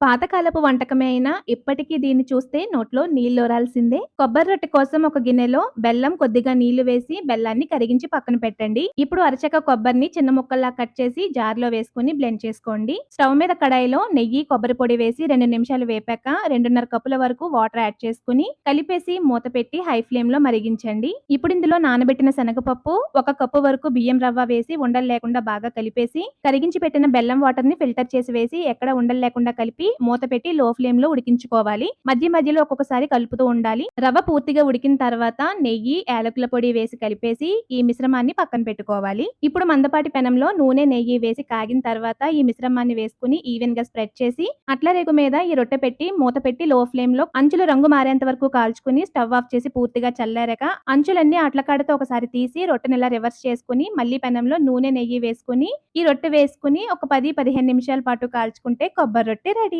పాతకాలపు వంటకమే అయినా ఇప్పటికీ దీన్ని చూస్తే నోట్లో నీళ్ళోరాల్సిందే కొబ్బరి రొట్టె కోసం ఒక గిన్నెలో బెల్లం, కొద్దిగా నీళ్ళు వేసి బెల్లాన్ని కరిగించి పక్కన పెట్టండి. ఇప్పుడు అరచక కొబ్బరిని చిన్న ముక్కల్లా కట్ చేసి జార్‌లో వేసుకొని బ్లెండ్ చేసుకోండి. స్టవ్ మీద కడాయిలో నెయ్యి, కొబ్బరి పొడి వేసి రెండు నిమిషాలు వేపాక 2:30 కప్పుల వరకు వాటర్ యాడ్ చేసుకొని కలిపేసి మూత పెట్టి హై ఫ్లేమ్‌లో మరిగించండి. ఇప్పుడు ఇందులో నానబెట్టిన శనగపప్పు, ఒక కప్పు వరకు బియ్యం రవ్వ వేసి ఉండలు లేకుండా బాగా కలిపేసి కరిగించి పెట్టిన బెల్లం వాటర్ని ఫిల్టర్ చేసి వేసి ఎక్కడ ఉండలు లేకుండా కలిపి మూత పెట్టి లో ఫ్లేమ్‌లో ఉడికించుకోవాలి. మధ్య మధ్యలో ఒక్కొక్కసారి కలుపుతూ ఉండాలి. రవ్వ పూర్తిగా ఉడికిన తర్వాత నెయ్యి, యాలకుల పొడి వేసి కలిపేసి ఈ మిశ్రమాన్ని పక్కన పెట్టుకోవాలి. ఇప్పుడు మందపాటి పెనంలో నూనె, నెయ్యి వేసి కాగిన తర్వాత ఈ మిశ్రమాన్ని వేసుకొని ఈవెన్‌గా స్ప్రెడ్ చేసి అట్ల రేకు మీద ఈ రొట్టె పెట్టి మూత పెట్టి లో ఫ్లేమ్‌లో అంచులు రంగు మారేంత వరకు కాల్చుకొని స్టవ్ ఆఫ్ చేసి పూర్తిగా చల్లారాక అంచులన్నీ అట్ల కాడతో ఒకసారి తీసి రొట్టెని ఇలా రివర్స్ చేసుకొని మళ్ళీ పెనంలో నూనె, నెయ్యి వేసుకొని ఈ రొట్టె వేసుకుని ఒక 10, 15 నిమిషాల పాటు కాల్చుకుంటే కొబ్బరి రొట్టె రెడీ.